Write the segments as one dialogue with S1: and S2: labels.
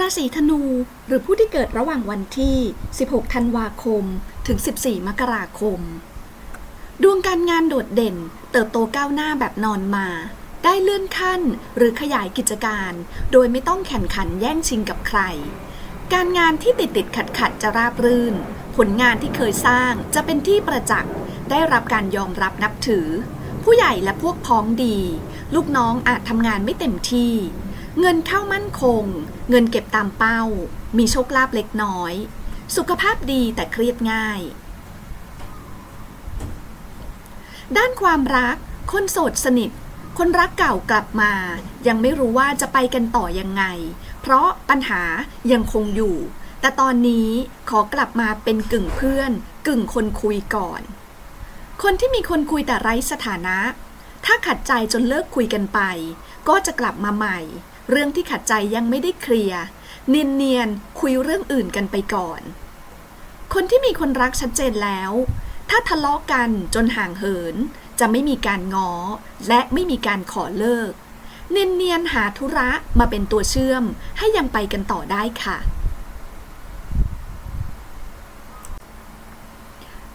S1: ราศีธนูหรือผู้ที่เกิดระหว่างวันที่ 16 ธันวาคม ถึง 14 มกราคม ดวงการงานโดดเด่น เติบโตก้าวหน้าแบบนอนมา ได้เลื่อนขั้นหรือขยายกิจการ โดยไม่ต้องแข่งขันแย่งชิงกับใคร การงานที่ติดติดขัดขัดจะราบรื่น ผลงานที่เคยสร้างจะเป็นที่ประจักษ์ ได้รับการยอมรับนับถือ ผู้ใหญ่และพวกพ้องดี ลูกน้องอาจทำงานไม่เต็มที่ เงินเข้ามั่นคง เงินเก็บตามเป้า มีโชคลาภเล็กน้อย สุขภาพดีแต่เครียดง่าย ด้านความรัก คนโสดสนิท คนรักเก่ากลับมา ยังไม่รู้ว่าจะไปกันต่อยังไง เพราะปัญหายังคงอยู่ แต่ตอนนี้ขอกลับมาเป็นกึ่งเพื่อน กึ่งคนคุยก่อน คนที่มีคนคุยแต่ไร้สถานะ ถ้าขัดใจจนเลิกคุยกันไป ก็จะกลับมาใหม่ เรื่องที่ขัดใจยังไม่ได้เคลียร์เนียนๆคุยเรื่องอื่นกันไปก่อน คนที่มีคนรักชัดเจนแล้ว ถ้าทะเลาะกันจนห่างเหิน จะไม่มีการง้อ และไม่มีการขอเลิก เนียนๆหาธุระมาเป็นตัวเชื่อมให้ยังไปกันต่อได้ค่ะ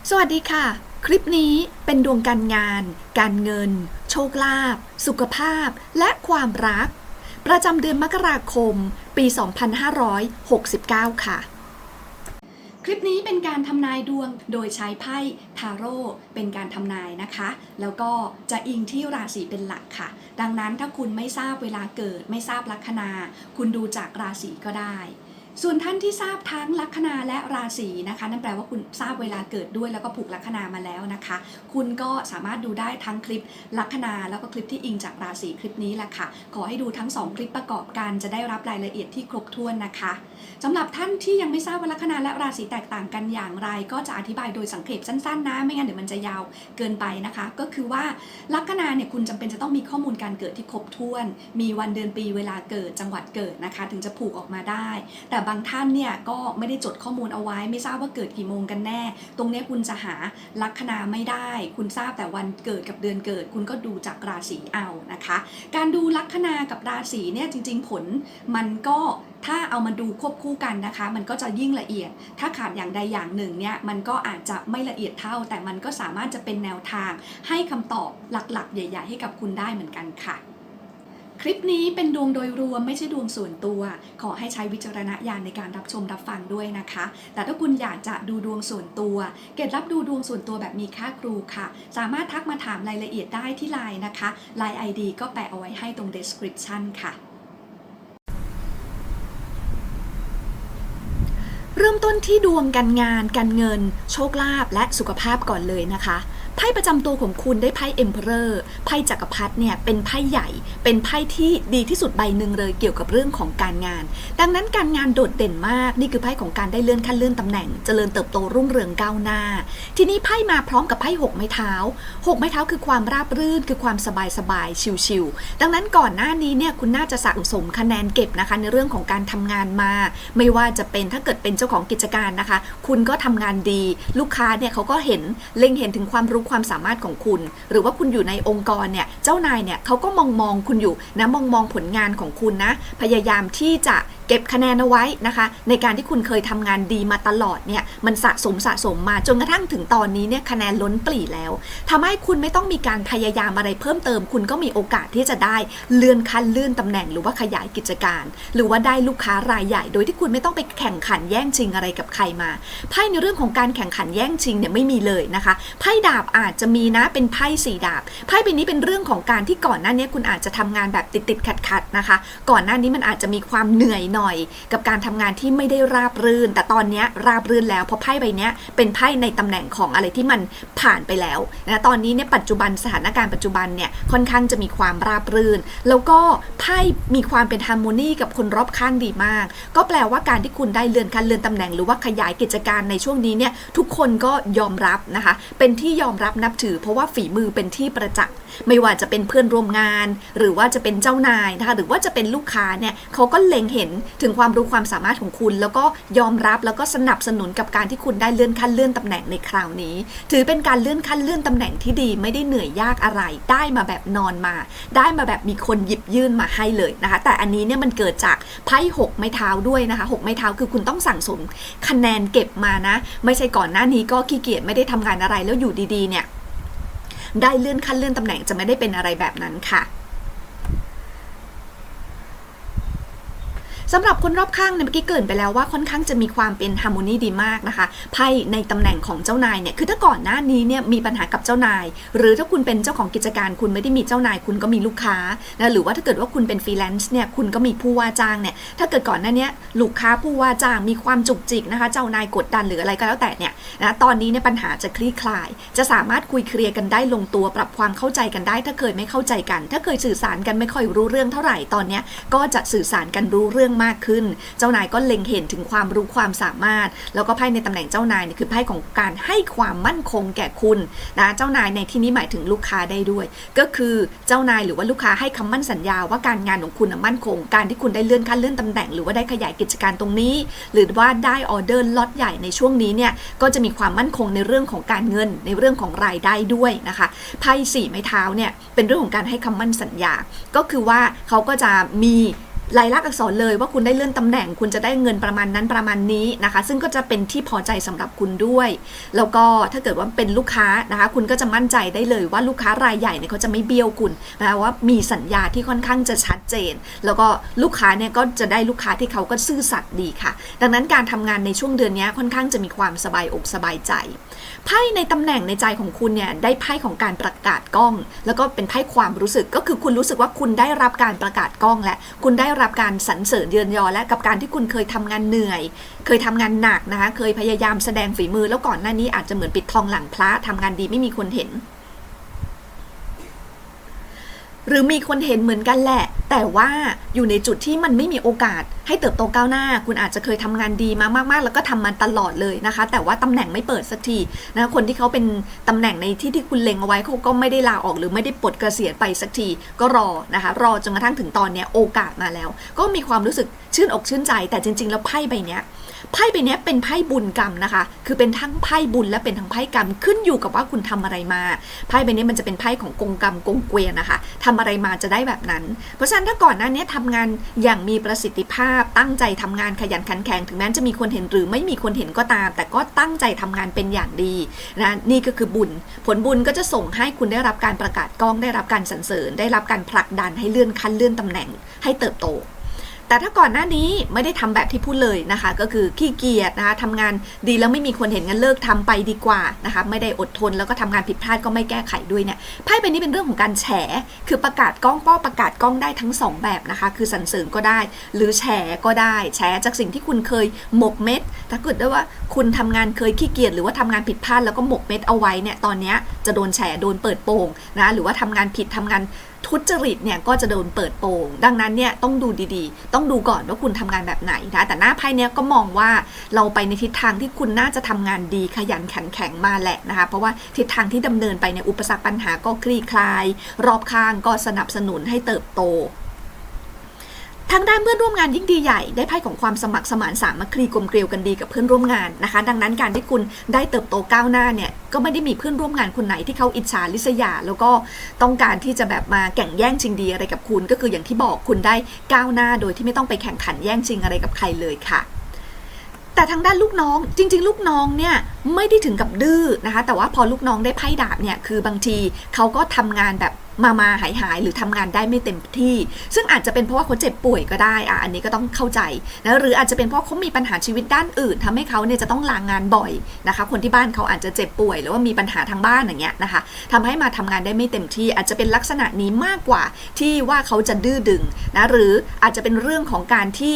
S1: สวัสดีค่ะ คลิปนี้เป็นดวงการงาน การเงิน โชคลาภสุขภาพ และความรัก ประจำเดือนมกราคม ปี 2569 ค่ะ คลิปนี้เป็นการทำนายดวงโดยใช้ไพ่ทาโร่เป็นการทำนายนะคะ แล้วก็จะอิงที่ราศีเป็นหลักค่ะ ดังนั้นถ้าคุณไม่ทราบเวลาเกิด ไม่ทราบลัคนา คุณดูจากราศีก็ได้ ส่วนท่านที่ทราบทั้งลัคนาและราศีนะคะ นั่นแปลว่าคุณทราบเวลาเกิดด้วยแล้วก็ผูกลัคนามาแล้วนะคะ คุณก็สามารถดูได้ทั้งคลิปลัคนาแล้วก็คลิปที่อิงจากราศีคลิปนี้แหละค่ะ ขอให้ดูทั้ง 2 คลิปประกอบกันจะได้รับรายละเอียดที่ครบถ้วนนะคะสำหรับท่านที่ยังไม่ทราบว่าลัคนาและราศีแตกต่างกันอย่างไร ก็จะอธิบายโดยสังเขปสั้นๆนะไม่งั้นเดี๋ยวมันจะยาวเกินไปนะคะ ก็คือว่าลัคนาเนี่ยคุณจำเป็นจะต้องมีข้อมูลการเกิดที่ครบถ้วน มีวันเดือนปีเวลาเกิดจังหวัดเกิดนะคะ ถึงจะผูกออกมาได้ แต่บางท่านเนี่ยก็ไม่ได้จดข้อมูลเอาไว้ ไม่ทราบว่าเกิดกี่โมงกันแน่ ตรงนี้คุณจะหาลัคนาไม่ได้ คุณทราบแต่วันเกิดกับเดือนเกิด คุณก็ดูจากราศีเอานะคะ การดูลัคนากับราศีเนี่ยจริง ๆ ผลมันก็ถ้าเอามาดูควบคู่กันนะคะ มันก็จะยิ่งละเอียด ถ้าขาดอย่างใดอย่างหนึ่งเนี่ยมันก็อาจจะไม่ละเอียดเท่า แต่มันก็สามารถจะเป็นแนวทาง ให้คำตอบหลักๆ ใหญ่ ๆ ให้กับคุณได้เหมือนกันค่ะ คลิปนี้เป็นดวงโดยรวมไม่ใช่ดวงส่วนตัว ขอให้ใช้วิจารณญาณในการรับชมรับฟังด้วยนะคะ แต่ถ้าคุณอยากจะดูดวงส่วนตัว เกดรับดูดวงส่วนตัวแบบมีค่าครูค่ะ สามารถทักมาถามรายละเอียดได้ที่ไลน์นะคะไลน์ ID ก็แปะเอาไว้ให้ตรง description ค่ะ เริ่มต้นที่ดวงการงานการเงิน โชคลาภและสุขภาพก่อนเลยนะคะ ไพ่ประจำตัวของคุณได้ไพ่ Emperor ไพ่จักรพรรดิเนี่ยเป็นไพ่ใหญ่ เป็นไพ่ที่ดีที่สุดใบหนึ่งเลยเกี่ยวกับเรื่องของการงาน ดังนั้นการงานโดดเด่นมาก นี่คือไพ่ของการได้เลื่อนขั้นเลื่อนตำแหน่ง เจริญเติบโตรุ่งเรืองก้าวหน้า ทีนี้ไพ่มาพร้อมกับไพ่หกไม้เท้าหกไม้เท้าคือความราบรื่น คือความสบายสบายๆชิลๆดังนั้นก่อนหน้านี้เนี่ยคุณน่าจะสะสมคะแนนเก็บนะคะในเรื่องของการทำงานมา ไม่ว่าจะเป็นถ้าเกิดเป็นเจ้าของกิจการนะคะ คุณก็ทำงานดี ลูกค้าเนี่ยเขาก็เห็นเล็งเห็นถึงความรู้ความสามารถของคุณ หรือว่าคุณอยู่ในองค์กรเนี่ยเจ้านายเนี่ยเขาก็มองมองคุณอยู่นะมองมองผลงานของคุณนะพยายามที่จะเก็บคะแนนเอาไว้นะคะ ในการที่คุณเคยทำงานดีมาตลอดเนี่ยมันสะสมสะสมมาจนกระทั่งถึงตอนนี้เนี่ยคะแนนล้นปลีแล้วทำให้คุณไม่ต้องมีการพยายามอะไรเพิ่มเติม คุณก็มีโอกาสที่จะได้เลื่อนขั้นเลื่อนตำแหน่งหรือว่าขยายกิจการ หรือว่าได้ลูกค้ารายใหญ่ โดยที่คุณไม่ต้องไปแข่งขันแย่งชิงอะไรกับใครมาไพ่ในเรื่องของการแข่งขันแย่งชิงเนี่ยไม่มีเลยนะคะไพ่ดาบอาจจะมีนะเป็นไพ่สี่ดาบไพ่ใบนี้เป็นเรื่องของการที่ก่อนหน้านี้คุณอาจจะทำงานแบบติดติดขัดขัดๆนะคะ ก่อนหน้านี้มันอาจจะมีความเหนื่อยหน่อย กับการทำงานที่ไม่ได้ราบรื่น แต่ตอนนี้ราบรื่นแล้วเพราะไพ่ใบนี้เป็นไพ่ในตำแหน่งของอะไรที่มันผ่านไปแล้วนะตอนนี้เนี่ยปัจจุบันสถานการณ์ปัจจุบันเนี่ยค่อนข้างจะมีความราบรื่น แล้วก็ไพ่มีความเป็นฮาร์โมนีกับคนรอบข้างดีมาก ก็แปลว่าการที่คุณได้เลื่อนขั้นเลื่อนตำแหน่งหรือว่าขยายกิจการในช่วงนี้เนี่ยทุกคนก็ยอมรับนะคะ เป็นที่ยอมรับนับถือ เพราะว่าฝีมือเป็นที่ประจักษ์ไม่ว่าจะเป็นเพื่อนร่วมงาน หรือว่าจะเป็นเจ้านายนะคะหรือว่าจะเป็นลูกค้าเนี่ยเขาก็เล็งเห็นถึงความรู้ความสามารถของคุณ แล้วก็ยอมรับแล้วก็สนับสนุนกับการที่คุณได้เลื่อนขั้นเลื่อนตำแหน่งในคราวนี้ ถือเป็นการเลื่อนขั้นเลื่อนตำแหน่งที่ดีไม่ได้เหนื่อยยากอะไร ได้มาแบบนอนมา ได้มาแบบมีคนหยิบยื่นมาให้เลยนะคะ แต่อันนี้เนี่ยมันเกิดจากไพ่หกไม้เท้าด้วยนะคะหกไม้เท้าคือคุณต้องสั่งสมคะแนนเก็บมานะ ไม่ใช่ก่อนหน้านี้ก็ขี้เกียจไม่ได้ทำงานอะไรแล้วอยู่ดีๆเนี่ย ได้เลื่อนขั้นเลื่อนตำแหน่งจะไม่ได้เป็นอะไรแบบนั้นค่ะ สำหรับคนรอบข้างเนี่ยเมื่อกี้เกินไปแล้วว่าค่อนข้างจะมีความเป็นฮาร์โมนีดีมากนะคะไพ่ในตำแหน่งของเจ้านายเนี่ยคือถ้าก่อนหน้านี้เนี่ยมีปัญหากับเจ้านาย หรือถ้าคุณเป็นเจ้าของกิจการคุณไม่ได้มีเจ้านาย คุณก็มีลูกค้านะหรือว่าถ้าเกิดว่าคุณเป็นฟรีแลนซ์เนี่ยคุณก็มีผู้ว่าจ้างเนี่ยถ้าเกิดก่อนหน้านี้ลูกค้าผู้ว่าจ้างมีความจุกจิกนะคะเจ้านายกดดันหรืออะไรก็แล้วแต่เนี่ยนะตอนนี้เนี่ยปัญหาจะคลี่คลาย จะสามารถคุยเคลียร์กันได้ลงตัวปรับความเข้าใจกันได้ ถ้าเคยไม่เข้าใจกัน ถ้าเคยสื่อสารกันไม่ค่อยรู้เรื่องเท่าไหร่ตอนนี้ก็จะสื่อสารกันรู้เรื่องมากขึ้น เจ้านายก็เล็งเห็นถึงความรู้ความสามารถ แล้วก็ไพ่ในตำแหน่งเจ้านายเนี่ยคือไพ่ของการให้ความมั่นคงแก่คุณนะเจ้านายในที่นี้หมายถึงลูกค้าได้ด้วย ก็คือเจ้านายหรือว่าลูกค้าให้คำมั่นสัญญาว่าการงานของคุณมั่นคง การที่คุณได้เลื่อนขั้นเลื่อนตำแหน่งหรือว่าได้ขยายกิจการตรงนี้ หรือว่าได้ออเดอร์ล็อตใหญ่ในช่วงนี้เนี่ยก็จะมีความมั่นคงในเรื่องของการเงินในเรื่องของรายได้ด้วยนะคะไพ่สี่ไม้เท้าเนี่ยเป็นเรื่องของการให้คำมั่นสัญญา ก็คือว่าเขาก็จะมี ลายลักษณ์อักษรเลยว่าคุณได้เลื่อนตำแหน่ง คุณจะได้เงินประมาณนั้นประมาณนี้นะคะ ซึ่งก็จะเป็นที่พอใจสำหรับคุณด้วย แล้วก็ถ้าเกิดว่าเป็นลูกค้านะคะ คุณก็จะมั่นใจได้เลยว่าลูกค้ารายใหญ่เนี่ยเขาจะไม่เบี้ยวคุณนะคะว่ามีสัญญาที่ค่อนข้างจะชัดเจน แล้วก็ลูกค้าเนี่ยก็จะได้ลูกค้าที่เขาก็ซื่อสัตย์ดีค่ะ ดังนั้นการทำงานในช่วงเดือนนี้ค่อนข้างจะมีความสบายอกสบายใจ ไพ่ในตำแหน่งในใจของคุณเนี่ยได้ไพ่ของการประกาศกล้อง แล้วก็เป็นไพ่ความรู้สึกก็คือคุณรู้สึกว่าคุณได้รับการประกาศกล้องและคุณได้รับการสรรเสริญเยือนยอและกับการที่คุณเคยทำงานเหนื่อย เคยทำงานหนักนะคะ เคยพยายามแสดงฝีมือ แล้วก่อนหน้านี้อาจจะเหมือนปิดทองหลังพระทำงานดีไม่มีคนเห็น หรือมีคนเห็นเหมือนกันแหละ แต่ว่าอยู่ในจุดที่มันไม่มีโอกาส ให้เติบโตก้าวหน้า คุณอาจจะเคยทำงานดีมามากๆ แล้วก็ทำมันตลอดเลยนะคะ แต่ว่าตำแหน่งไม่เปิดสักทีนะคนที่เขาเป็นตำแหน่งในที่ที่คุณเล็งเอาไว้เขาก็ไม่ได้ลาออกหรือไม่ได้ปลดเกษียณไปสักทีก็รอนะคะ รอจนกระทั่งถึงตอนเนี้ยโอกาสมาแล้ว ก็มีความรู้สึกชื่นอกชื่นใจ แต่จริง ๆ แล้วไพ่ใบเนี้ยไพ่ใบนี้เป็นไพ่บุญกรรมนะคะ คือเป็นทั้งไพ่บุญและเป็นทั้งไพ่กรรมขึ้นอยู่กับว่าคุณทำอะไรมา ไพ่ใบนี้มันจะเป็นไพ่ของกงกรรมกงเกวียนนะคะทำอะไรมาจะได้แบบนั้น เพราะฉะนั้นถ้าก่อนหน้านี้ทำงานอย่างมีประสิทธิภาพ ตั้งใจทำงานขยันขันแข็งถึงแม้จะมีคนเห็นหรือไม่มีคนเห็นก็ตาม แต่ก็ตั้งใจทำงานเป็นอย่างดีนะนี่ก็คือบุญ ผลบุญก็จะส่งให้คุณได้รับการประกาศกล้องได้รับการสรรเสริญ ได้รับการผลักดันให้เลื่อนขั้นเลื่อนตำแหน่งให้เติบโต แต่ถ้าก่อนหน้านี้ไม่ได้ทำแบบที่พูดเลยนะคะ ก็คือขี้เกียจนะคะทำงานดีแล้วไม่มีคนเห็นงันเลิกทำไปดีกว่านะคะไม่ได้อดทนแล้วก็ทำงานผิดพลาดก็ไม่แก้ไขด้วยเนี่ยไพ่ใบนี้เป็นเรื่องของการแฉคือประกาศกล้องป้อประกาศกล้องได้ทั้งสองแบบนะคะคือสรรเสริญก็ได้ หรือแฉก็ได้แฉจากสิ่งที่คุณเคยหมกเม็ด ถ้าเกิดได้ว่าคุณทำงานเคยขี้เกียจหรือว่าทำงานผิดพลาดแล้วก็หมกเม็ดเอาไว้เนี่ยตอนนี้จะโดนแฉโดนเปิดโปงนะหรือว่าทำงานผิดทำงาน ทุจริตเนี่ยก็จะโดนเปิดโปงดังนั้นเนี่ยต้องดูดีๆ ต้องดูก่อนว่าคุณทำงานแบบไหนนะแต่หน้าไพ่เนี้ยก็มองว่าเราไปในทิศทางที่คุณน่าจะทำงานดีขยันขันแข็งมาแหละนะคะเพราะว่าทิศทางที่ดำเนินไปเนี่ยอุปสรรคปัญหาก็คลี่คลาย รอบข้างก็สนับสนุนให้เติบโต ทางด้านเพื่อนร่วมงานยิ่งดีใหญ่ได้ไพ่ของความสมัครสมานสามัคคีกลมเกลียวกันดีกับเพื่อนร่วมงานนะคะ ดังนั้นการที่คุณได้เติบโตก้าวหน้าเนี่ยก็ไม่ได้มีเพื่อนร่วมงานคนไหนที่เขาอิจฉาริษยา แล้วก็ต้องการที่จะแบบมาแข่งแย่งชิงดีอะไรกับคุณ ก็คืออย่างที่บอกคุณได้ก้าวหน้าโดยที่ไม่ต้องไปแข่งขันแย่งชิงอะไรกับใครเลยค่ะ แต่ทางด้านลูกน้องจริง ๆ ลูกน้องเนี่ยไม่ได้ถึงกับดื้อนะคะ แต่ว่าพอลูกน้องได้ไพ่ดาบเนี่ยคือบางทีเขาก็ทำงานแบบมามาหายหายหรือทำงานได้ไม่เต็มที่ ซึ่งอาจจะเป็นเพราะว่าเขาเจ็บป่วยก็ได้อะอันนี้ก็ต้องเข้าใจนะหรืออาจจะเป็นเพราะเขามีปัญหาชีวิตด้านอื่นทำให้เขาเนี่ยจะต้องลางงานบ่อยนะคะ คนที่บ้านเขาอาจจะเจ็บป่วย หรือว่ามีปัญหาทางบ้านอย่างเงี้ยนะคะทำให้มาทำงานได้ไม่เต็มที่ อาจจะเป็นลักษณะนี้มากกว่าที่ว่าเขาจะดื้อดึงนะหรืออาจจะเป็นเรื่องของการที่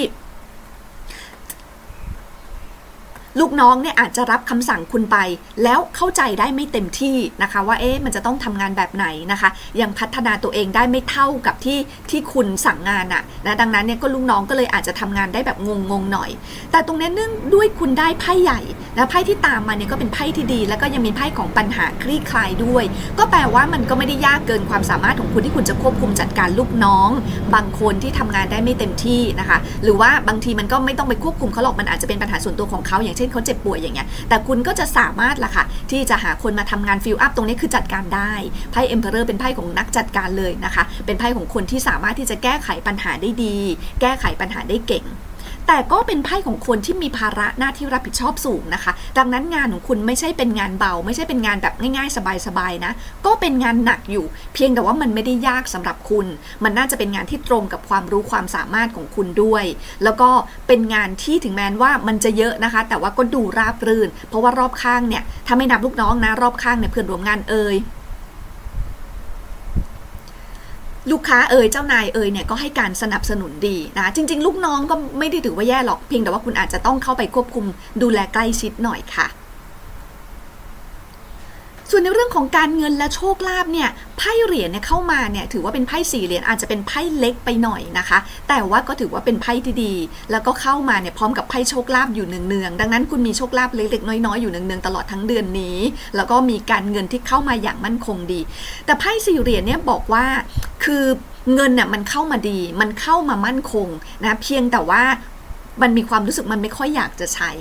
S1: ลูกน้องเนี่ยอาจจะรับคำสั่งคุณไป แล้วเข้าใจได้ไม่เต็มที่นะคะ ว่าเอ๊ะมันจะต้องทำงานแบบไหนนะคะ ยังพัฒนาตัวเองได้ไม่เท่ากับที่ที่คุณสั่งงานอะนะดังนั้นเนี่ยก็ลูกน้องก็เลยอาจจะทำงานได้แบบงงๆหน่อย แต่ตรงนี้เนื่องด้วยคุณได้ไพ่ใหญ่นะไพ่ที่ตามมาเนี่ยก็เป็นไพ่ที่ดี แล้วก็ยังมีไพ่ของปัญหาคลี่คลายด้วย ก็แปลว่ามันก็ไม่ได้ยากเกินความสามารถของคุณที่คุณจะควบคุมจัดการลูกน้อง บางคนที่ทำงานได้ไม่เต็มที่นะคะ หรือว่าบางทีมันก็ไม่ต้องไปควบคุมเขาหรอกมันอาจจะเป็นปัญหาส่วนตัวของเขาอย่างเช่นเขาเจ็บป่วยอย่างเงี้ยแต่คุณก็จะสามารถล่ะค่ะ ที่จะหาคนมาทำงานฟิลอัพตรงนี้คือจัดการได้ไพ่เอ็มเพอเรอร์เป็นไพ่ของนักจัดการเลยนะคะ เป็นไพ่ของคนที่สามารถที่จะแก้ไขปัญหาได้ดี แก้ไขปัญหาได้เก่ง แต่ก็เป็นไพ่ของคนที่มีภาระหน้าที่รับผิดชอบสูงนะคะ ดังนั้นงานของคุณไม่ใช่เป็นงานเบา ไม่ใช่เป็นงานแบบง่ายๆ สบายๆนะ ก็เป็นงานหนักอยู่ เพียงแต่ว่ามันไม่ได้ยากสำหรับคุณ มันน่าจะเป็นงานที่ตรงกับความรู้ความสามารถของคุณด้วย แล้วก็เป็นงานที่ถึงแม้ว่ามันจะเยอะนะคะ แต่ว่าก็ดูราบรื่น เพราะว่ารอบข้างเนี่ยถ้าไม่นับลูกน้องนะรอบข้างเนี่ยเพื่อนร่วมงานเอ่ย ลูกค้าเอ่ยเจ้านายเอ่ยเนี่ยก็ให้การสนับสนุนดีนะจริง ๆ ลูกน้องก็ไม่ได้ถือว่าแย่หรอกเพียงแต่ว่าคุณอาจจะต้องเข้าไปควบคุมดูแลใกล้ชิดหน่อยค่ะ ส่วนในเรื่องของการเงินและโชคลาภเนี่ยไพ่เหรียญเนี่ยเข้ามาเนี่ยถือว่าเป็นไพ่สี่เหรียญอาจจะเป็นไพ่เล็กไปหน่อยนะคะ แต่ว่าก็ถือว่าเป็นไพ่ที่ดี แล้วก็เข้ามาเนี่ยพร้อมกับไพ่โชคลาภอยู่เนืองๆดังนั้นคุณมีโชคลาภเล็กๆน้อยๆอยู่เนืองๆตลอดทั้งเดือนนี้ แล้วก็มีการเงินที่เข้ามาอย่างมั่นคงดี แต่ไพ่สี่เหรียญเนี่ยบอกว่า คือเงินเนี่ยมันเข้ามาดี มันเข้ามามั่นคงนะเพียงแต่ว่ามันมีความรู้สึกมันไม่ค่อยอยากจะใช้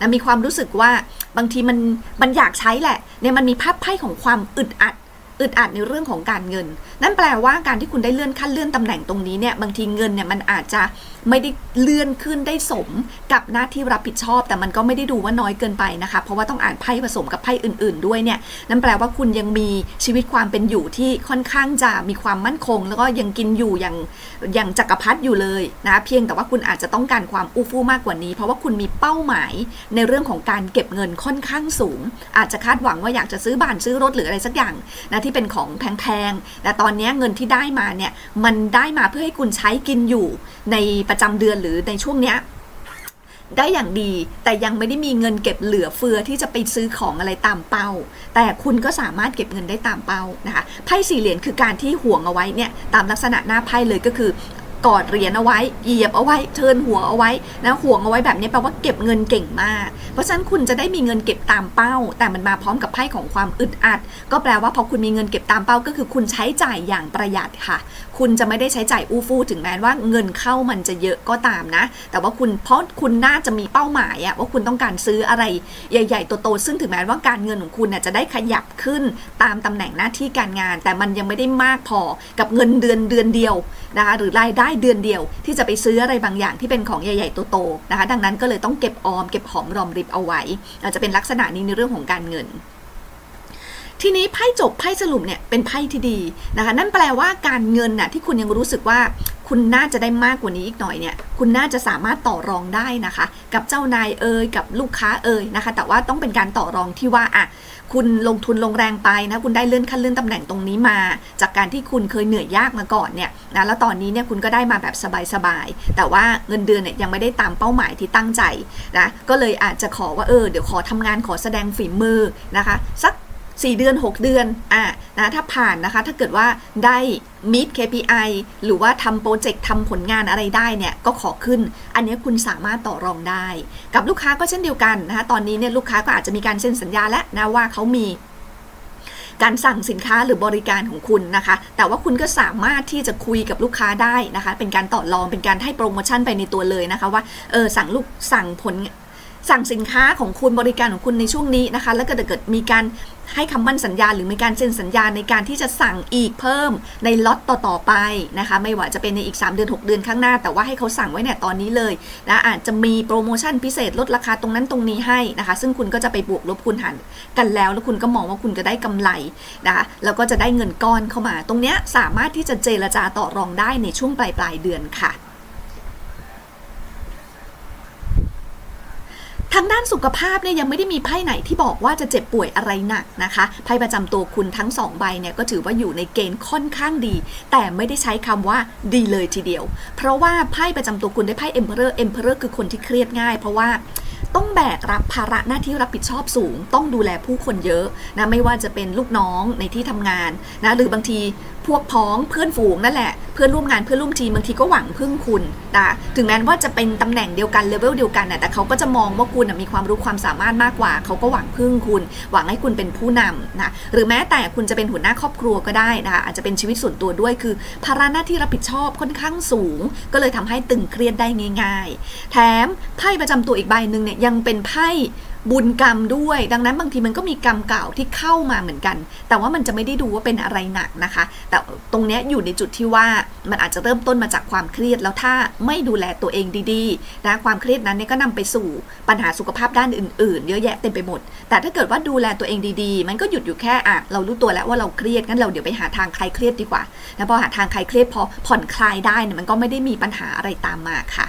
S1: นะมีความรู้สึกว่าบางทีมันมันอยากใช้แหละเนี่ยมันมีภาพไพ่ของความอึดอัด อึดอัดในเรื่องของการเงิน นั่นแปลว่าการที่คุณได้เลื่อนขั้นเลื่อนตำแหน่งตรงนี้เนี่ยบางทีเงินเนี่ยมันอาจจะไม่ได้เลื่อนขึ้นได้สมกับหน้าที่รับผิดชอบ แต่มันก็ไม่ได้ดูว่าน้อยเกินไปนะคะเพราะว่าต้องอ่านไพ่ผสมกับไพ่อื่น ๆ ด้วยเนี่ยนั่นแปลว่าคุณยังมีชีวิตความเป็นอยู่ที่ค่อนข้างจะมีความมั่นคง แล้วก็ยังกินอยู่อย่างอย่างจักรพรรดิอยู่เลยนะเพียงแต่ว่าคุณอาจจะต้องการความอู้ฟู่มากกว่านี้ เพราะว่าคุณมีเป้าหมายในเรื่องของการเก็บเงินค่อนข้างสูง อาจจะคาดหวังว่าอยากจะซื้อบ้านซื้อรถหรืออะไรสักอย่างนะทเป็นของแพงๆ แต่ตอนนี้เงินที่ได้มาเนี่ย มันได้มาเพื่อให้คุณใช้กินอยู่ในประจำเดือนหรือในช่วงเนี้ยได้อย่างดีแต่ยังไม่ได้มีเงินเก็บเหลือเฟือที่จะไปซื้อของอะไรตามเป้า แต่คุณก็สามารถเก็บเงินได้ตามเป้านะคะไพ่สี่เหรียญคือการที่ห่วงเอาไว้เนี่ยตามลักษณะหน้าไพ่เลยก็คือ กอดเหรียญเอาไว้เหยียบเอาไว้เทินหัวเอาไว้นะห่วงเอาไว้แบบนี้แปลว่าเก็บเงินเก่งมาก เพราะฉะนั้นคุณจะได้มีเงินเก็บตามเป้า แต่มันมาพร้อมกับไพ่ของความอึดอัด ก็แปลว่าพอคุณมีเงินเก็บตามเป้าก็คือคุณใช้จ่ายอย่างประหยัดค่ะ คุณจะไม่ได้ใช้จ่ายอู้ฟู่ถึงแม้ว่าเงินเข้ามันจะเยอะก็ตามนะ แต่ว่าคุณเพราะคุณน่าจะมีเป้าหมายอะว่าคุณต้องการซื้ออะไรใหญ่ๆโตๆซึ่งถึงแม้ว่าการเงินของคุณน่ะจะได้ขยับขึ้นตามตำแหน่งหน้าที่การงาน แต่มันยังไม่ได้มากพอกับเงินเดือนเดือนเดียวนะคะหรือรายได้เดือนเดียว ที่จะไปซื้ออะไรบางอย่างที่เป็นของใหญ่ๆโตๆนะคะ ดังนั้นก็เลยต้องเก็บออมเก็บหอมรอมริบเอาไว้อาจจะเป็นลักษณะนี้ในเรื่องของการเงิน ทีนี้ไพ่จบไพ่สรุปเนี่ยเป็นไพ่ที่ดีนะคะ นั่นแปลว่าการเงินน่ะที่คุณยังรู้สึกว่าคุณน่าจะได้มากกว่านี้อีกหน่อยเนี่ย คุณน่าจะสามารถต่อรองได้นะคะ กับเจ้านายเอ่ยกับลูกค้าเอ่ยนะคะ แต่ว่าต้องเป็นการต่อรองที่ว่าอะคุณลงทุนลงแรงไปนะคุณได้เลื่อนขั้นเลื่อนตำแหน่งตรงนี้มา จากการที่คุณเคยเหนื่อยยากมาก่อนเนี่ยนะแล้วตอนนี้เนี่ยคุณก็ได้มาแบบสบายๆแต่ว่าเงินเดือนเนี่ยยังไม่ได้ตามเป้าหมายที่ตั้งใจนะก็เลยอาจจะขอว่าเออเดี๋ยวขอทำงานขอแสดงฝีมือนะคะ สัก 4 เดือน 6 เดือนอะนะถ้าผ่านนะคะถ้าเกิดว่าได้ meet KPI หรือว่าทำโปรเจกต์ทำผลงานอะไรได้เนี่ยก็ขอขึ้น อันนี้คุณสามารถต่อรองได้ กับลูกค้าก็เช่นเดียวกันนะคะตอนนี้เนี่ยลูกค้าก็อาจจะมีการเซ็นสัญญาแล้วนะว่าเขามีการสั่งสินค้าหรือบริการของคุณนะคะ แต่ว่าคุณก็สามารถที่จะคุยกับลูกค้าได้นะคะ เป็นการต่อรอง เป็นการให้โปรโมชั่นไปในตัวเลยนะคะว่า เออสั่งลูกสั่งผล สั่งสินค้าของคุณบริการของคุณในช่วงนี้นะคะ แล้วก็ถ้าเกิดมีการให้คำมั่นสัญญาหรือมีการเซ็นสัญญาในการที่จะสั่งอีกเพิ่มในล็อตต่อๆไปนะคะ ไม่ว่าจะเป็นในอีก 3 เดือน 6 เดือนข้างหน้า แต่ว่าให้เขาสั่งไว้เนี่ยตอนนี้เลยนะอาจจะมีโปรโมชั่นพิเศษลดราคาตรงนั้นตรงนี้ให้นะคะ ซึ่งคุณก็จะไปบวกลบคูณหารกันแล้ว แล้วคุณก็มองว่าคุณจะได้กำไรนะคะแล้วก็จะได้เงินก้อนเข้ามา ตรงเนี้ยสามารถที่จะเจรจาต่อรองได้ในช่วงปลายปลายเดือนค่ะ ทางด้านสุขภาพเนี่ยยังไม่ได้มีไพ่ไหนที่บอกว่าจะเจ็บป่วยอะไรหนักนะคะไพ่ประจำตัวคุณทั้งสองใบเนี่ยก็ถือว่าอยู่ในเกณฑ์ค่อนข้างดี แต่ไม่ได้ใช้คำว่าดีเลยทีเดียว เพราะว่าไพ่ประจำตัวคุณได้ไพ่เอ็มเพอร์เอ็มเพอร์คือคนที่เครียดง่าย เพราะว่า ต้องแบกรับภาระหน้าที่รับผิดชอบสูง ต้องดูแลผู้คนเยอะนะไม่ว่าจะเป็นลูกน้องในที่ทำงานนะหรือบางทีพวกพ้องเพื่อนฝูงนั่นแหละเพื่อนร่วมงานเพื่อนร่วมทีมบางทีก็หวังพึ่งคุณนะถึงแม้ว่าจะเป็นตำแหน่งเดียวกันเลเวลเดียวกันนะแต่เขาก็จะมองว่าคุณนะมีความรู้ความสามารถมากกว่า เขาก็หวังพึ่งคุณ หวังให้คุณเป็นผู้นำนะหรือแม้แต่คุณจะเป็นหัวหน้าครอบครัวก็ได้นะคะอาจจะเป็นชีวิตส่วนตัวด้วยคือ ภาระหน้าที่รับผิดชอบค่อนข้างสูง ก็เลยทำให้ตึงเครียดได้ง่าย ๆ แถมไพ่ประจำตัวอีกใบหนึ่งเนี่ยยังเป็นไพ่บุญกรรมด้วย ดังนั้นบางทีมันก็มีกรรมเก่าที่เข้ามาเหมือนกัน แต่ว่ามันจะไม่ได้ดูว่าเป็นอะไรหนักนะคะ แต่ตรงนี้อยู่ในจุดที่ว่ามันอาจจะเริ่มต้นมาจากความเครียดแล้วถ้าไม่ดูแลตัวเองดีๆนะความเครียดนั้นเนี่ยก็นำไปสู่ปัญหาสุขภาพด้านอื่นๆ เยอะแยะเต็มไปหมด แต่ถ้าเกิดว่าดูแลตัวเองดีๆ มันก็หยุดอยู่แค่อะเรารู้ตัวแล้วว่าเราเครียดงั้นเราเดี๋ยวไปหาทางคลายเครียดดีกว่าแล้วพอหาทางคลายเครียดพอผ่อนคลายได้เนี่ยมันก็ไม่ได้มีปัญหาอะไรตามมาค่ะ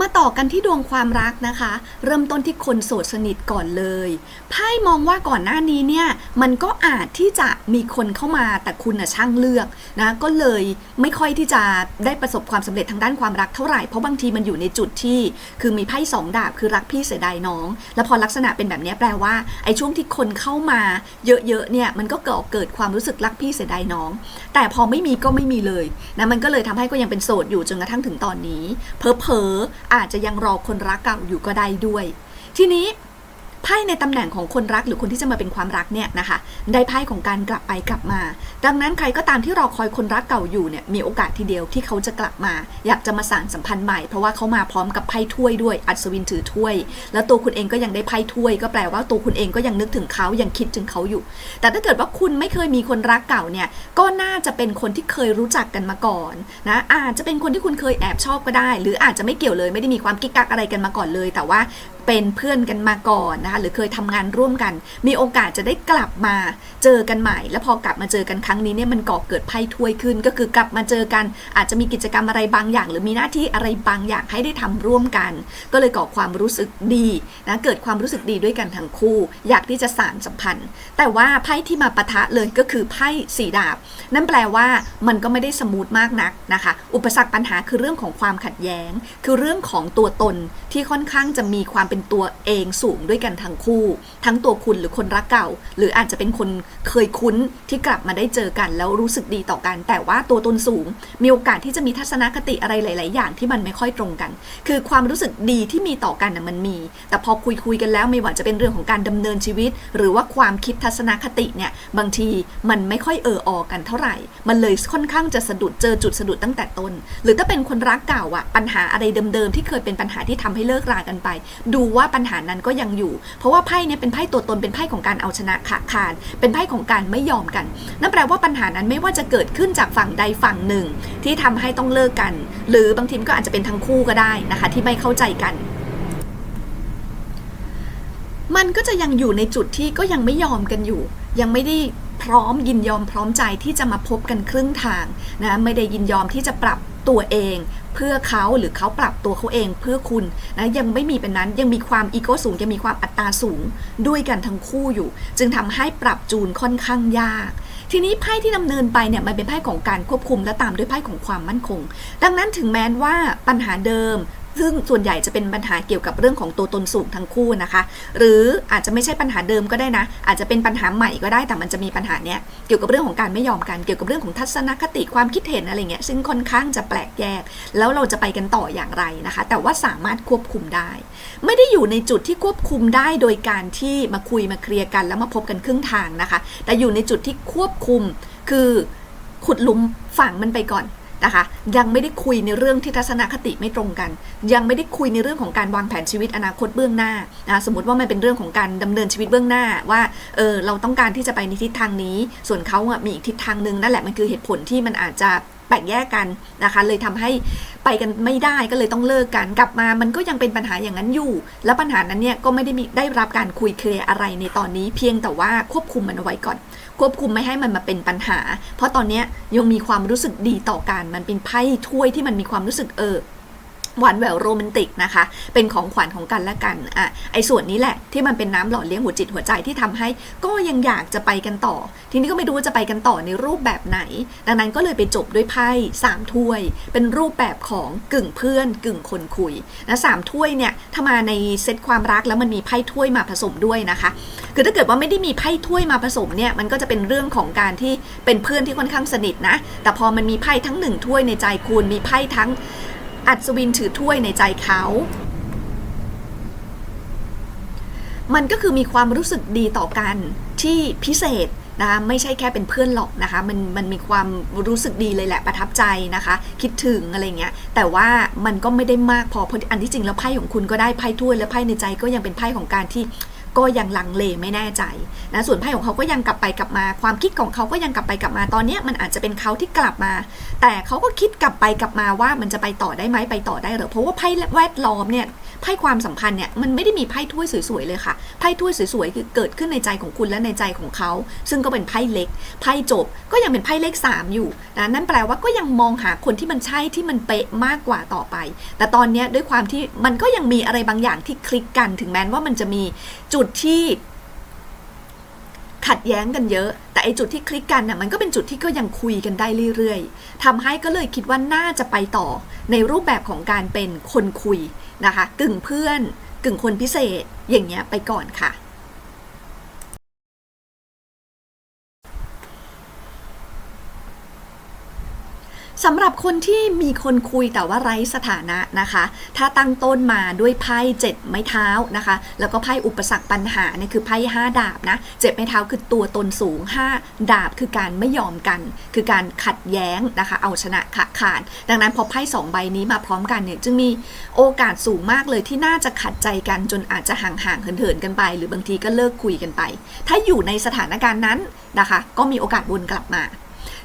S1: มาต่อกันที่ดวงความรักนะคะ เริ่มต้นที่คนโสดสนิทก่อนเลยไพ่มองว่าก่อนหน้านี้เนี่ยมันก็อาจที่จะมีคนเข้ามาแต่คุณน่ะช่างเลือกนะก็เลยไม่ค่อยที่จะได้ประสบความสำเร็จทางด้านความรักเท่าไหร่เพราะบางทีมันอยู่ในจุดที่ คือมีไพ่สองดาบคือรักพี่เสียดายน้อง แล้วพอลักษณะเป็นแบบนี้แปลว่าไอ้ช่วงที่คนเข้ามาเยอะๆเนี่ยมันก็เกิดเกิดความรู้สึกรักพี่เสียดายน้อง แต่พอไม่มีก็ไม่มีเลยนะมันก็เลยทำให้ก็ยังเป็นโสดอยู่จนกระทั่งถึงตอนนี้เพอๆออาจจะยังรอคนรักเก่าอยู่ก็ได้ด้วย ทีนี้ ไพ่ในตำแหน่งของคนรักหรือคนที่จะมาเป็นความรักเนี่ยนะคะ ได้ไพ่ของการกลับไปกลับมา ดังนั้นใครก็ตามที่รอคอยคนรักเก่าอยู่เนี่ยมีโอกาสทีเดียวที่เขาจะกลับมา อยากจะมาสานสัมพันธ์ใหม่ เพราะว่าเขามาพร้อมกับไพ่ถ้วยด้วย อัศวินถือถ้วย แล้วตัวคุณเองก็ยังได้ไพ่ถ้วย ก็แปลว่าตัวคุณเองก็ยังนึกถึงเขายังคิดถึงเขาอยู่ แต่ถ้าเกิดว่าคุณไม่เคยมีคนรักเก่าเนี่ยก็น่าจะเป็นคนที่เคยรู้จักกันมาก่อนนะอาจจะเป็นคนที่คุณเคยแอบชอบก็ได้ หรืออาจจะไม่เกี่ยวเลยไม่ได้มีความกิ๊กกักอะไรกันมาก่อนเลย แต่ว่าเป็นเพื่อนกันมาก่อนนะคะหรือเคยทำงานร่วมกัน มีโอกาสจะได้กลับมาเจอกันใหม่ แล้วพอกลับมาเจอกันครั้งนี้เนี่ยมันก่อเกิดไพ่ถ้วยขึ้น ก็คือกลับมาเจอกัน อาจจะมีกิจกรรมอะไรบางอย่าง หรือมีหน้าที่อะไรบางอย่างให้ได้ทำร่วมกัน ก็เลยก่อความรู้สึกดีนะเกิดความรู้สึกดีด้วยกันทั้งคู่ อยากที่จะสานสัมพันธ์ แต่ว่าไพ่ที่มาปะทะเลยก็คือไพ่สีดาบ นั่นแปลว่ามันก็ไม่ได้สมูทมากนักนะคะ อุปสรรคปัญหาคือเรื่องของความขัดแย้ง คือเรื่องของตัวตนที่ค่อนข้างจะมีความเป็นตัวเองสูงด้วยกันทั้งคู่ ทั้งตัวคุณหรือคนรักเก่า หรืออาจจะเป็นคนเคยคุ้นที่กลับมาได้เจอกันแล้วรู้สึกดีต่อกัน แต่ว่าตัวตนสูง มีโอกาสที่จะมีทัศนคติอะไรหลาย ๆ อย่างที่มันไม่ค่อยตรงกัน คือความรู้สึกดีที่มีต่อกันนะมันมี แต่พอคุยคุยกันแล้วไม่ว่าจะเป็นเรื่องของการดำเนินชีวิต หรือว่าความคิดทัศนคติเนี่ยบางทีมันไม่ค่อยเออออกันเท่าไหร่ มันเลยค่อนข้างจะสะดุดเจอจุดสะดุดตั้งแต่ต้น หรือถ้าเป็นคนรักเก่าอะปัญหาอะไรเดิม ๆ ที่เคยเป็นปัญหาที่ทำให้เลิกรากันไป ดููว่าปัญหานั้นก็ยังอยู่ เพราะว่าไพ่เนี่ยเป็นไพ่ตัวตนเป็นไพ่ของการเอาชนะขาคาน เป็นไพ่ของการไม่ยอมกัน นั่นแปลว่าปัญหานั้นไม่ว่าจะเกิดขึ้นจากฝั่งใดฝั่งหนึ่ง ที่ทำให้ต้องเลิกกัน หรือบางทีมก็อาจจะเป็นทั้งคู่ก็ได้นะคะ ที่ไม่เข้าใจกันมันก็จะยังอยู่ในจุดที่ก็ยังไม่ยอมกันอยู่ ยังไม่ได้พร้อมยินยอมพร้อมใจที่จะมาพบกันครึ่งทางนะไม่ได้ยินยอมที่จะปรับตัวเอง เพื่อเขาหรือเขาปรับตัวเขาเองเพื่อคุณนะยังไม่มีเป็นนั้นยังมีความอีโก้สูงยังมีความอัตราสูงด้วยกันทั้งคู่อยู่ จึงทำให้ปรับจูนค่อนข้างยาก ทีนี้ไพ่ที่ดำเนินไปเนี่ยมันเป็นไพ่ของการควบคุมและตามด้วยไพ่ของความมั่นคง ดังนั้นถึงแม้ว่าปัญหาเดิม ซึ่งส่วนใหญ่จะเป็นปัญหาเกี่ยวกับเรื่องของตัวตนสูงทั้งคู่นะคะ หรืออาจจะไม่ใช่ปัญหาเดิมก็ได้นะ อาจจะเป็นปัญหาใหม่ก็ได้แต่มันจะมีปัญหาเนี้ยเกี่ยวกับเรื่องของการไม่ยอมกันเกี่ยวกับเรื่องของทัศนคติความคิดเห็นอะไรเงี้ยซึ่งค่อนข้างจะแปลกแยก แล้วเราจะไปกันต่ออย่างไรนะคะ แต่ว่าสามารถควบคุมได้ ไม่ได้อยู่ในจุดที่ควบคุมได้โดยการที่มาคุยมาเคลียร์กัน แล้วมาพบกันครึ่งทางนะคะ แต่อยู่ในจุดที่ควบคุมคือขุดลุมฝังมันไปก่อน นะคะยังไม่ได้คุยในเรื่องที่ทัศนคติไม่ตรงกัน ยังไม่ได้คุยในเรื่องของการวางแผนชีวิตอนาคตเบื้องหน้านะสมมติว่ามันเป็นเรื่องของการดำเนินชีวิตเบื้องหน้าว่าเออเราต้องการที่จะไปในทิศทางนี้ ส่วนเขาอะมีอีกทิศทางหนึ่งนั่นแหละมันคือเหตุผลที่มันอาจจะแบ่งแยกกันนะคะเลยทำให้ไปกันไม่ได้ก็เลยต้องเลิกกันกลับมา มันก็ยังเป็นปัญหาอย่างนั้นอยู่ แล้วปัญหานั้นเนี่ยก็ไม่ได้มีได้รับการคุยเคลียร์อะไรในตอนนี้ เพียงแต่ว่าควบคุมมันเอาไว้ก่อน ควบคุมไม่ให้มันมาเป็นปัญหา เพราะตอนนี้ยยังมีความรู้สึกดีต่อกัน มันเป็นไพ่ถ้วยที่มันมีความรู้สึกเออ หวานแหววโรแมนติกนะคะ เป็นของขวัญของกันและกันอะไอ้ส่วนนี้แหละที่มันเป็นน้ำหล่อเลี้ยงหัวจิตหัวใจที่ทำให้ก็ยังอยากจะไปกันต่อ ทีนี้ก็ไม่รู้ว่าจะไปกันต่อในรูปแบบไหน ดังนั้นก็เลยไปจบด้วยไพ่สามถ้วย เป็นรูปแบบของกึ่งเพื่อน กึ่งคนคุยนะสามถ้วยเนี่ยถ้ามาในเซตความรักแล้วมันมีไพ่ถ้วยมาผสมด้วยนะคะ คือถ้าเกิดว่าไม่ได้มีไพ่ถ้วยมาผสมเนี่ยมันก็จะเป็นเรื่องของการที่เป็นเพื่อนที่ค่อนข้างสนิทนะแต่พอมันมีไพ่ทั้งหนึ่งถ้วยในใจคุณมีไพ่ทั้ง อัศวินถือถ้วยในใจเขา มันก็คือมีความรู้สึกดีต่อกันที่พิเศษนะคะไม่ใช่แค่เป็นเพื่อนหรอกนะคะมันมันมีความรู้สึกดีเลยแหละประทับใจนะคะ คิดถึงอะไรเงี้ยแต่ว่ามันก็ไม่ได้มากพอเพราะอันที่จริงแล้วไพ่ของคุณก็ได้ไพ่ถ้วยและไพ่ในใจก็ยังเป็นไพ่ของการที่ ก็ยังลังเลไม่แน่ใจนะส่วนไพ่ของเขาก็ยังกลับไปกลับมา ความคิดของเขาก็ยังกลับไปกลับมาตอนนี้มันอาจจะเป็นเขาที่กลับมา แต่เขาก็คิดกลับไปกลับมาว่ามันจะไปต่อได้ไหมไปต่อได้หรอเพราะว่าไพ่แวดล้อมเนี่ยไพ่ความสัมพันธ์เนี่ยมันไม่ได้มีไพ่ถ้วยสวยๆเลยค่ะไพ่ถ้วยสวยๆคือเกิดขึ้นในใจของคุณและในใจของเขา ซึ่งก็เป็นไพ่เล็กไพ่จบก็ยังเป็นไพ่เลข 3 อยู่นะนั่นแปลว่าก็ยังมองหาคนที่มันใช่ที่มันเป๊ะมากกว่าต่อไป แต่ตอนนี้ด้วยความที่มันก็ยังมีอะไรบางอย่างที่คลิกกันถึงแม้ว่ามันจะมีจุดุดที่ขัดแย้งกันเยอะ แต่ไอจุดที่คลิกกันน่ะมันก็เป็นจุดที่ก็ยังคุยกันได้เรื่อยๆทำให้ก็เลยคิดว่าน่าจะไปต่อในรูปแบบของการเป็นคนคุยนะคะ กึ่งเพื่อน กึ่งคนพิเศษอย่างเงี้ยไปก่อนค่ะ สำหรับคนที่มีคนคุยแต่ว่าไร้สถานะนะคะ ถ้าตั้งต้นมาด้วยไพ่เจ็ดไม้เท้านะคะ แล้วก็ไพ่อุปสรรคปัญหาเนี่ยคือไพ่ห้าดาบนะเจ็ดไม้เท้าคือตัวตนสูงห้าดาบคือการไม่ยอมกัน คือการขัดแย้งนะคะ เอาชนะขะขาด ดังนั้นพอไพ่สองใบนี้มาพร้อมกันเนี่ยจึงมีโอกาสสูงมากเลยที่น่าจะขัดใจกันจนอาจจะห่างๆเหินๆกันไป หรือบางทีก็เลิกคุยกันไป ถ้าอยู่ในสถานการณ์นั้นนะคะ ก็มีโอกาสวนกลับมา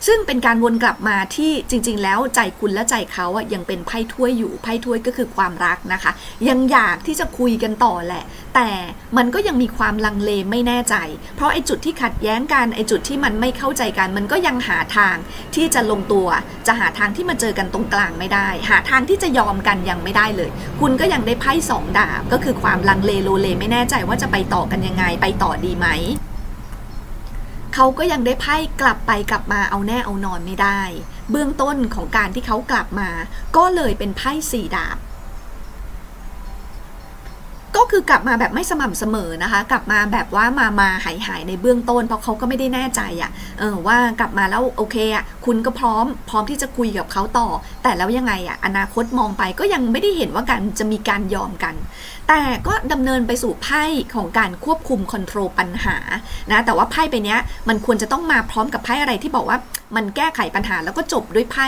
S1: ซึ่งเป็นการวนกลับมาที่จริง ๆ แล้วใจคุณและใจเขาอะยังเป็นไพ่ถ้วยอยู่ไพ่ถ้วยก็คือความรักนะคะ ยังอยากที่จะคุยกันต่อแหละ แต่มันก็ยังมีความลังเลไม่แน่ใจ เพราะไอ้จุดที่ขัดแย้งกันไอ้จุดที่มันไม่เข้าใจกัน มันก็ยังหาทางที่จะลงตัว จะหาทางที่มาเจอกันตรงกลางไม่ได้ หาทางที่จะยอมกันยังไม่ได้เลย คุณก็ยังได้ไพ่สองดาบก็คือความลังเลโลเลไม่แน่ใจว่าจะไปต่อกันยังไงไปต่อดีไหม เขาก็ยังได้ไพ่กลับไปกลับมาเอาแน่เอานอนไม่ได้ เบื้องต้นของการที่เขากลับมา ก็เลยเป็นไพ่สี่ดาบ คือกลับมาแบบไม่สม่ำเสมอนะคะ กลับมาแบบว่ามามาหายหายในเบื้องต้น เพราะเขาก็ไม่ได้แน่ใจอะเออว่ากลับมาแล้วโอเคอะคุณก็พร้อมพร้อมที่จะคุยกับเขาต่อ แต่แล้วยังไงอะอนาคตมองไปก็ยังไม่ได้เห็นว่าการจะมีการยอมกัน แต่ก็ดำเนินไปสู่ไพ่ของการควบคุมคอนโทรลปัญหานะแต่ว่าไพ่ไปเนี้ยมันควรจะต้องมาพร้อมกับไพ่อะไรที่บอกว่ามันแก้ไขปัญหาแล้วก็จบด้วยไพ่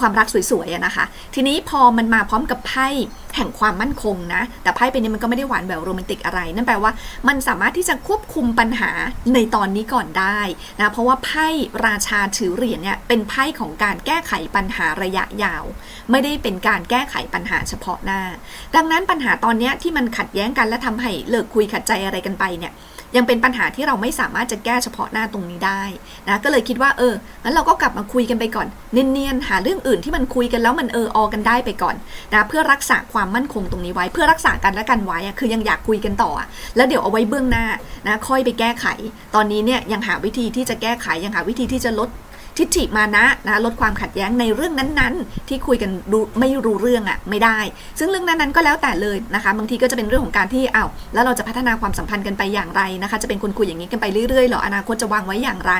S1: ความรักสวยๆอะนะคะ ทีนี้พอมันมาพร้อมกับไพ่แห่งความมั่นคงนะ แต่ไพ่ไปนี้มันก็ไม่ได้หวานแหววโรแมนติกอะไร นั่นแปลว่ามันสามารถที่จะควบคุมปัญหาในตอนนี้ก่อนได้นะ เพราะว่าไพ่ราชาถือเหรียญเนี่ยเป็นไพ่ของการแก้ไขปัญหาระยะยาว ไม่ได้เป็นการแก้ไขปัญหาเฉพาะหน้า ดังนั้นปัญหาตอนนี้ที่มันขัดแย้งกันและทำให้เลิกคุยขัดใจอะไรกันไปเนี่ย ยังเป็นปัญหาที่เราไม่สามารถจะแก้เฉพาะหน้าตรงนี้ได้นะก็เลยคิดว่าเอองั้นเราก็กลับมาคุยกันไปก่อนเนียนๆหาเรื่องอื่นที่มันคุยกันแล้วมันเออออกันได้ไปก่อนนะเพื่อรักษาความมั่นคงตรงนี้ไว้ เพื่อรักษากันและกันไว้อะคือยังอยากคุยกันต่อ แล้วเดี๋ยวเอาไว้เบื้องหน้านะค่อยไปแก้ไข ตอนนี้เนี่ยยังหาวิธีที่จะแก้ไขยังหาวิธีที่จะลด ทิฏฐิมานะนะลดความขัดแย้งในเรื่องนั้นๆ ที่คุยกันรู้ไม่รู้เรื่องอะ่ะไม่ได้ ซึ่งเรื่องนั้นๆก็แล้วแต่เลยนะคะ บางทีก็จะเป็นเรื่องของการที่อ้าวแล้วเราจะพัฒนาความสัมพันธ์กันไปอย่างไรนะคะ จะเป็นคนคุยอย่างนี้กันไปเรื่อยๆหรออนาคตจะวางไว้อย่างไร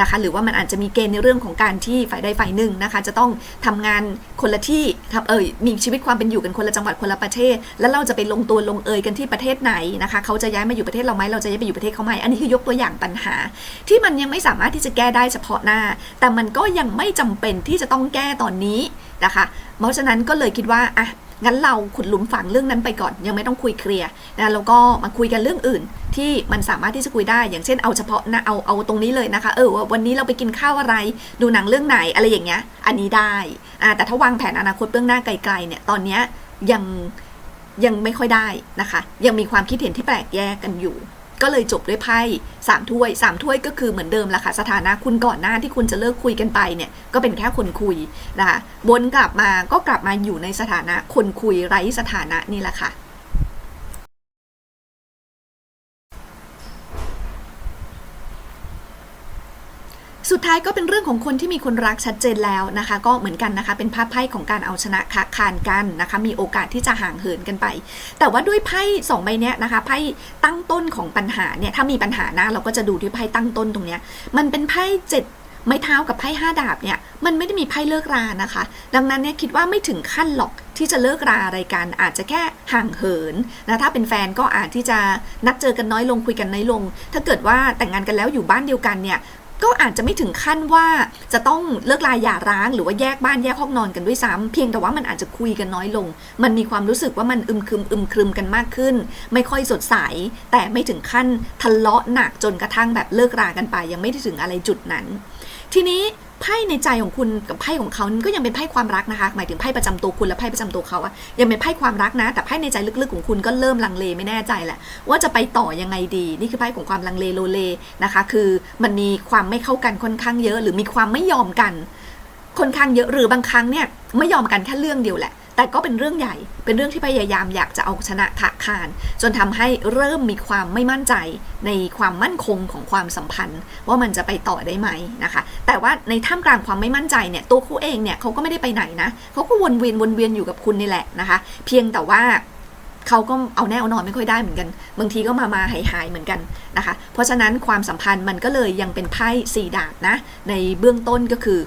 S1: นะคะ หรือว่ามันอาจจะมีเกณฑ์ในเรื่องของการที่ฝ่ายใดฝ่ายหนึ่งนะคะ จะต้องทำงานคนละที่ทำเอ่ยมีชีวิตความเป็นอยู่กันคนละจังหวัดคนละประเทศ แล้วเราจะไปลงตัวลงเอยกันที่ประเทศไหนนะคะ เขาจะย้ายมาอยู่ประเทศเราไหมเราจะย้ายไปอยู่ประเทศเขาไหมอันนี้คือยกตัวอย่างปัญหา ที่มันยังไม่สามารถที่จะแก้ได้เฉพาะหน้าแต่มันก็ยังไม่จำเป็นที่จะต้องแก้ตอนนี้นะคะ เพราะฉะนั้นก็เลยคิดว่าอะงั้นเราขุดหลุมฝังเรื่องนั้นไปก่อน ยังไม่ต้องคุยเคลียร์นะแล้วก็มาคุยกันเรื่องอื่น ที่มันสามารถที่จะคุยได้ อย่างเช่นเอาเฉพาะนะเอาเอาตรงนี้เลยนะคะ เออว่าวันนี้เราไปกินข้าวอะไร ดูหนังเรื่องไหนอะไรอย่างเงี้ย อันนี้ได้อ่าแต่ถ้าวางแผนอนาคตเบื้องหน้าไกลๆเนี่ยตอนเนี้ยยังยังไม่ค่อยได้นะคะ ยังมีความคิดเห็นที่แปลกแยกกันอยู่ ก็เลยจบด้วยไพ่สามถ้วยสามถ้วยก็คือเหมือนเดิมละค่ะสถานะคุณก่อนหน้าที่คุณจะเลิกคุยกันไปเนี่ยก็เป็นแค่คนคุยนะคะวนกลับมาก็กลับมาอยู่ในสถานะคนคุยไร้สถานะนี่แหละค่ะ สุดท้ายก็เป็นเรื่องของคนที่มีคนรักชัดเจนแล้วนะคะ ก็เหมือนกันนะคะ เป็นภาพไพ่ของการเอาชนะคะคานกันนะคะ มีโอกาสที่จะห่างเหินกันไป แต่ว่าด้วยไพ่สองใบเนี้ยนะคะไพ่ตั้งต้นของปัญหาเนี่ยถ้ามีปัญหานะเราก็จะดูที่ไพ่ตั้งต้นตรงเนี้ยมันเป็นไพ่เจ็ดไม้เท้ากับไพ่ห้าดาบเนี่ยมันไม่ได้มีไพ่เลิกรานะคะ ดังนั้นเนี่ยคิดว่าไม่ถึงขั้นหรอกที่จะเลิกราอะไรกัน อาจจะแค่ห่างเหินนะถ้าเป็นแฟนก็อาจที่จะนัดเจอกันน้อยลงคุยกันน้อยลง ถ้าเกิดว่าแต่งงานกันแล้วอยู่บ้านเดียวกันเนี่ย ก็อาจจะไม่ถึงขั้นว่าจะต้องเลิกลาหย่าร้างหรือว่าแยกบ้านแยกห้องนอนกันด้วยซ้ำเพียงแต่ว่ามันอาจจะคุยกันน้อยลง มันมีความรู้สึกว่ามันอึมครึมอึมครึมกันมากขึ้น ไม่ค่อยสดใส แต่ไม่ถึงขั้นทะเลาะหนักจนกระทั่งแบบเลิกรากันไป ยังไม่ได้ถึงอะไรจุดนั้น ทีนี้ ไพ่ในใจของคุณกับไพ่ของเขาก็ยังเป็นไพ่ความรักนะคะ หมายถึงไพ่ประจำตัวคุณและไพ่ประจำตัวเขาอะยังเป็นไพ่ความรักนะ แต่ไพ่ในใจลึกๆของคุณก็เริ่มลังเลไม่แน่ใจแหละว่าจะไปต่อยังไงดี นี่คือไพ่ของความลังเลโลเลนะคะ คือมันมีความไม่เข้ากันค่อนข้างเยอะ หรือมีความไม่ยอมกันค่อนข้างเยอะหรือบางครั้งเนี่ยไม่ยอมกันแค่เรื่องเดียวแหละ แต่ก็เป็นเรื่องใหญ่ เป็นเรื่องที่พยายามอยากจะเอาชนะขะคานจนทำให้เริ่มมีความไม่มั่นใจในความมั่นคงของความสัมพันธ์ ว่ามันจะไปต่อได้ไหมนะคะ แต่ว่าในท่ามกลางความไม่มั่นใจเนี่ยตัวเขาเองเนี่ยเขาก็ไม่ได้ไปไหนนะเขาก็วนเวียนวนเวียนอยู่กับคุณนี่แหละนะคะ เพียงแต่ว่าเขาก็เอาแน่เอานอนไม่ค่อยได้เหมือนกัน บางทีก็มามาหายหายเหมือนกันนะคะ เพราะฉะนั้นความสัมพันธ์มันก็เลยยังเป็นไพ่สี่ดาบนะ ในเบื้องต้นก็คือ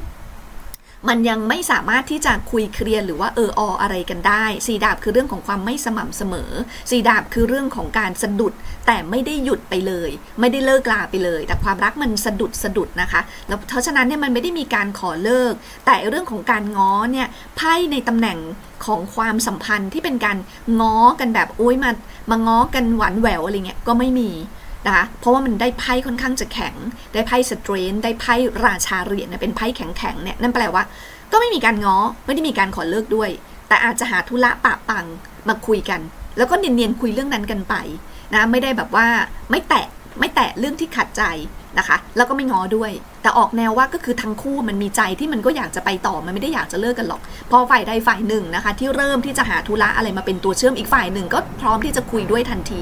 S1: มันยังไม่สามารถที่จะคุยเคลียร์หรือว่าเออออะไรกันได้สีดาบคือเรื่องของความไม่สม่ำเสมอสีดาบคือเรื่องของการสะดุด แต่ไม่ได้หยุดไปเลย ไม่ได้เลิกลาไปเลย แต่ความรักมันสะดุดสะดุดนะคะ แล้วเพราะฉะนั้นเนี่ยมันไม่ได้มีการขอเลิก แต่เรื่องของการง้อเนี่ยไพ่ในตำแหน่งของความสัมพันธ์ที่เป็นการง้อกันแบบโอ้ยมามาง้อกันหวานแหววอะไรเงี้ยก็ไม่มี นะคะเพราะว่ามันได้ไพ่ค่อนข้างจะแข็ง ได้ไพ่สเตรนได้ไพ่ราชาเหรียญเป็นไพ่แข็งๆเนี่ยนั่นแปลว่า ก็ไม่มีการง้อไม่ได้มีการขอเลิกด้วย แต่อาจจะหาธุระปะปังมาคุยกัน แล้วก็เนียนๆคุยเรื่องนั้นกันไปนะไม่ได้แบบว่าไม่แตะไม่แตะเรื่องที่ขัดใจนะคะ แล้วก็ไม่ง้อด้วย แต่ออกแนวว่าก็คือทั้งคู่มันมีใจที่มันก็อยากจะไปต่อมันไม่ได้อยากจะเลิกกันหรอก พอฝ่ายใดฝ่ายหนึ่งนะคะ ที่เริ่มที่จะหาธุระอะไรมาเป็นตัวเชื่อมอีกฝ่ายหนึ่ง ก็พร้อมที่จะคุยด้วยทันที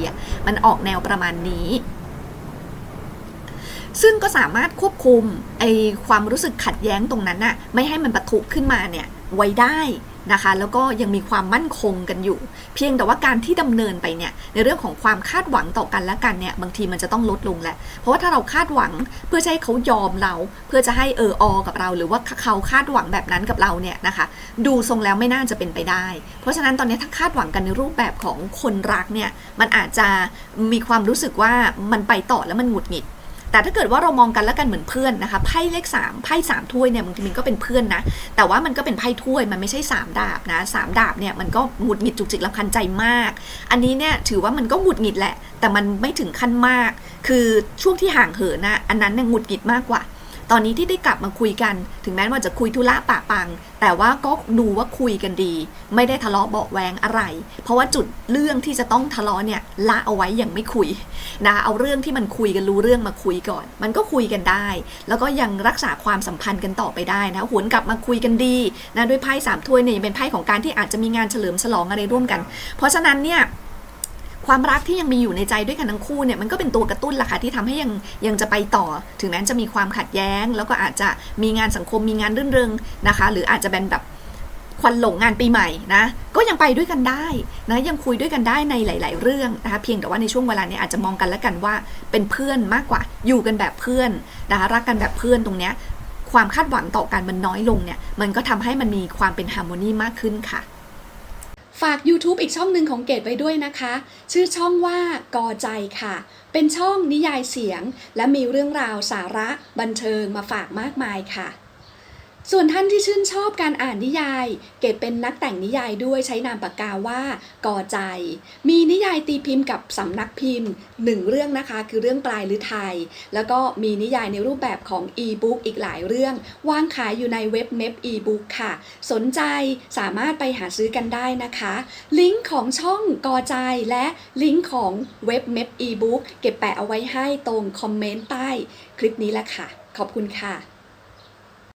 S1: มันออกแนวประมาณนี้ ซึ่งก็สามารถควบคุมไอความรู้สึกขัดแย้งตรงนั้นน่ะไม่ให้มันปะทุขึ้นมาเนี่ยไว้ได้นะคะแล้วก็ยังมีความมั่นคงกันอยู่ เพียงแต่ว่าการที่ดำเนินไปเนี่ยในเรื่องของความคาดหวังต่อกันและกันเนี่ยบางทีมันจะต้องลดลงแหละเพราะว่าถ้าเราคาดหวังเพื่อให้เขายอมเรา เพื่อจะให้เอออกับเรา หรือว่าเขาคาดหวังแบบนั้นกับเราเนี่ยนะคะดูทรงแล้วไม่น่าจะเป็นไปได้ เพราะฉะนั้นตอนนี้ถ้าคาดหวังกันในรูปแบบของคนรักเนี่ยมันอาจจะมีความรู้สึกว่ามันไปต่อแล้วมันหงุดหงิด แต่ถ้าเกิดว่าเรามองกันแล้วกันเหมือนเพื่อนนะคะไพ่เลข3ไพ่สามถ้วยเนี่ยบางทีมันก็เป็นเพื่อนนะ แต่ว่ามันก็เป็นไพ่ถ้วยมันไม่ใช่ 3 ดาบนะสามดาบเนี่ยมันก็หงุดหงิดจุกจิกลำคันใจมาก อันนี้เนี่ยถือว่ามันก็หงุดหงิดแหละ แต่มันไม่ถึงขั้นมาก คือช่วงที่ห่างเหินนะอันนั้นเนี่ยหงุดหงิดมากกว่า ตอนนี้ที่ได้กลับมาคุยกัน ถึงแม้ว่าจะคุยธุระปะปัง แต่ว่าก็ดูว่าคุยกันดี ไม่ได้ทะเลาะเบาแวงอะไร เพราะว่าจุดเรื่องที่จะต้องทะเลาะเนี่ยละเอาไว้อยังไม่คุยนะเอาเรื่องที่มันคุยกันรู้เรื่องมาคุยก่อน มันก็คุยกันได้ แล้วก็ยังรักษาความสัมพันธ์กันต่อไปได้นะหวนกลับมาคุยกันดีนะด้วยไพ่สามถ้วยเนี่ยเป็นไพ่ของการที่อาจจะมีงานเฉลิมฉลองอะไรร่วมกัน เพราะฉะนั้นเนี่ย ความรักที่ยังมีอยู่ในใจด้วยกันทั้งคู่เนี่ยมันก็เป็นตัวกระตุ้นล่ะค่ะที่ทำให้ยังยังจะไปต่อ ถึงแม้จะมีความขัดแย้ง แล้วก็อาจจะมีงานสังคมมีงานรื่นเริงนะคะ หรืออาจจะเป็นแบบควันหลงงานปีใหม่นะก็ยังไปด้วยกันได้นะยังคุยด้วยกันได้ในหลาย ๆ เรื่องนะคะเพียงแต่ว่าในช่วงเวลาเนี้อาจจะมองกันแล้วกันว่าเป็นเพื่อนมากกว่าอยู่กันแบบเพื่อนนะคะรักกันแบบเพื่อนตรงเนี้ยความคาดหวังต่อกันมันน้อยลงเนี่ยมันก็ทำให้มันมีความเป็นฮาร์โมนีมากขึ้นค่ะ
S2: ฝาก YouTube อีกช่องหนึ่งของเกดไว้ด้วยนะคะ ชื่อช่องว่ากอใจค่ะ เป็นช่องนิยายเสียง และมีเรื่องราวสาระบันเทิงมาฝากมากมายค่ะ ส่วนท่านที่ชื่นชอบการอ่านนิยาย เกดเป็นนักแต่งนิยายด้วยใช้นามปากกาว่ากอใจ มีนิยายตีพิมพ์กับสำนักพิมพ์หนึ่งเรื่องนะคะคือเรื่องปลายหรือไทยแล้วก็มีนิยายในรูปแบบของอีบุ๊กอีกหลายเรื่อง วางขายอยู่ในเว็บเม p อีบุ๊กค่ะ สนใจสามารถไปหาซื้อกันได้นะคะ ลิงก์ของช่องกอใจและลิงก์ของเว็บเม p อีบุ๊กเก็บแปะเอาไว้ให้ตรงคอมเมนต์ใต้คลิปนี้แหละค่ะ ขอบคุณค่ะ